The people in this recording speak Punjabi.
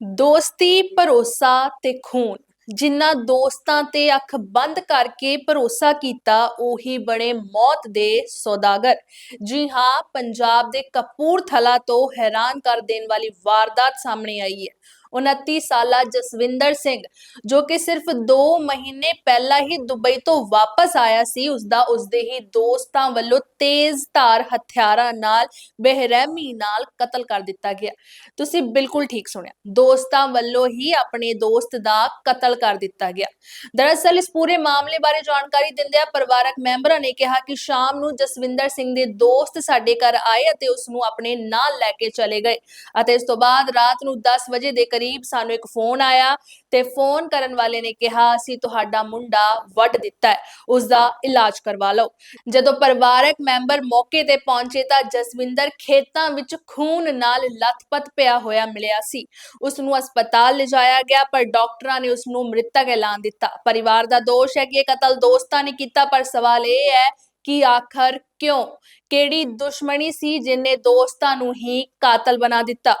ਦੋਸਤੀ, ਭਰੋਸਾ ਤੇ ਖੂਨ। ਜਿਨ੍ਹਾਂ ਦੋਸਤਾਂ ਤੇ ਅੱਖ ਬੰਦ ਕਰਕੇ ਭਰੋਸਾ ਕੀਤਾ, ਉਹੀ ਬਣੇ ਮੌਤ ਦੇ ਸੌਦਾਗਰ। ਜੀ ਹਾਂ, ਪੰਜਾਬ ਦੇ ਕਪੂਰਥਲਾ ਤੋਂ ਹੈਰਾਨ ਕਰ ਦੇਣ ਵਾਲੀ ਵਾਰਦਾਤ ਸਾਹਮਣੇ ਆਈ ਹੈ। 29 ਸਾਲਾ ਜਸਵਿੰਦਰ ਸਿੰਘ, ਜੋ ਕਿ ਸਿਰਫ 2 ਮਹੀਨੇ ਪਹਿਲਾਂ ਹੀ ਦੁਬਈ ਤੋਂ ਵਾਪਸ ਆਇਆ ਸੀ। ਉਸ ਦਾ ਉਸਦੇ ਹੀ ਦੋਸਤਾਂ ਵੱਲੋਂ ਤੇਜ਼ ਧਾਰ ਹਥਿਆਰਾਂ ਨਾਲ ਬੇਰਹਿਮੀ ਨਾਲ ਕਤਲ ਕਰ ਦਿੱਤਾ ਗਿਆ। ਤੁਸੀਂ ਬਿਲਕੁਲ ਠੀਕ ਸੁਣਿਆ। ਦੋਸਤਾਂ ਵੱਲੋਂ ਹੀ ਆਪਣੇ ਦੋਸਤ ਦਾ ਕਤਲ ਕਰ ਦਿੱਤਾ ਗਿਆ। ਦਰਅਸਲ, ਇਸ ਪੂਰੇ ਮਾਮਲੇ ਬਾਰੇ ਜਾਣਕਾਰੀ ਦਿੰਦਿਆਂ ਪਰਿਵਾਰਕ ਮੈਂਬਰਾਂ ਨੇ ਕਿਹਾ ਕਿ ਸ਼ਾਮ ਨੂੰ ਜਸਵਿੰਦਰ ਸਿੰਘ ਦੇ ਦੋਸਤ ਸਾਡੇ ਘਰ ਆਏ ਅਤੇ ਉਸ ਨੂੰ ਆਪਣੇ ਨਾਲ ਲੈ ਕੇ ਚਲੇ ਗਏ ਅਤੇ ਇਸ ਤੋਂ ਬਾਅਦ ਰਾਤ ਨੂੰ 10 ਵਜੇ ਦੇ ਕਰੀਬ ਕਰੀਬ ਸਾਨੂੰ ਇੱਕ ਫੋਨ ਆਇਆ ਤੇ ਫੋਨ ਕਰਨ ਵਾਲੇ ਨੇ ਕਿਹਾ, ਅਸੀਂ ਤੁਹਾਡਾ ਮੁੰਡਾ ਵੱਢ ਦਿੱਤਾ ਹੈ ਉਸ ਦਾ ਇਲਾਜ ਕਰਵਾ ਲਓ। ਜਦੋਂ ਪਰਿਵਾਰਕ ਮੈਂਬਰ ਮੌਕੇ ਤੇ ਪਹੁੰਚੇ ਤਾਂ ਜਸਵਿੰਦਰ ਖੇਤਾਂ ਵਿੱਚ ਖੂਨ ਨਾਲ ਲੱਥਪੱਥ ਪਿਆ ਹੋਇਆ ਮਿਲਿਆ ਸੀ। ਉਸ ਨੂੰ ਹਸਪਤਾਲ ਲਿਜਾਇਆ ਗਿਆ, ਪਰ ਡਾਕਟਰਾਂ ਨੇ ਉਸ ਨੂੰ ਮ੍ਰਿਤਕ ਐਲਾਨ ਦਿੱਤਾ। ਪਰਿਵਾਰ ਦਾ ਦੋਸ਼ ਹੈ ਕਿ ਇਹ ਕਤਲ ਦੋਸਤਾਂ ਨੇ ਕੀਤਾ, ਪਰ ਸਵਾਲ ਇਹ ਹੈ ਕਿ ਆਖਰ ਕਿਉਂ? ਕਿਹੜੀ ਦੁਸ਼ਮਣੀ ਸੀ ਜਿਨੇ ਦੋਸਤਾਂ ਨੂੰ ਹੀ ਕਾਤਲ ਬਣਾ ਦਿੱਤਾ?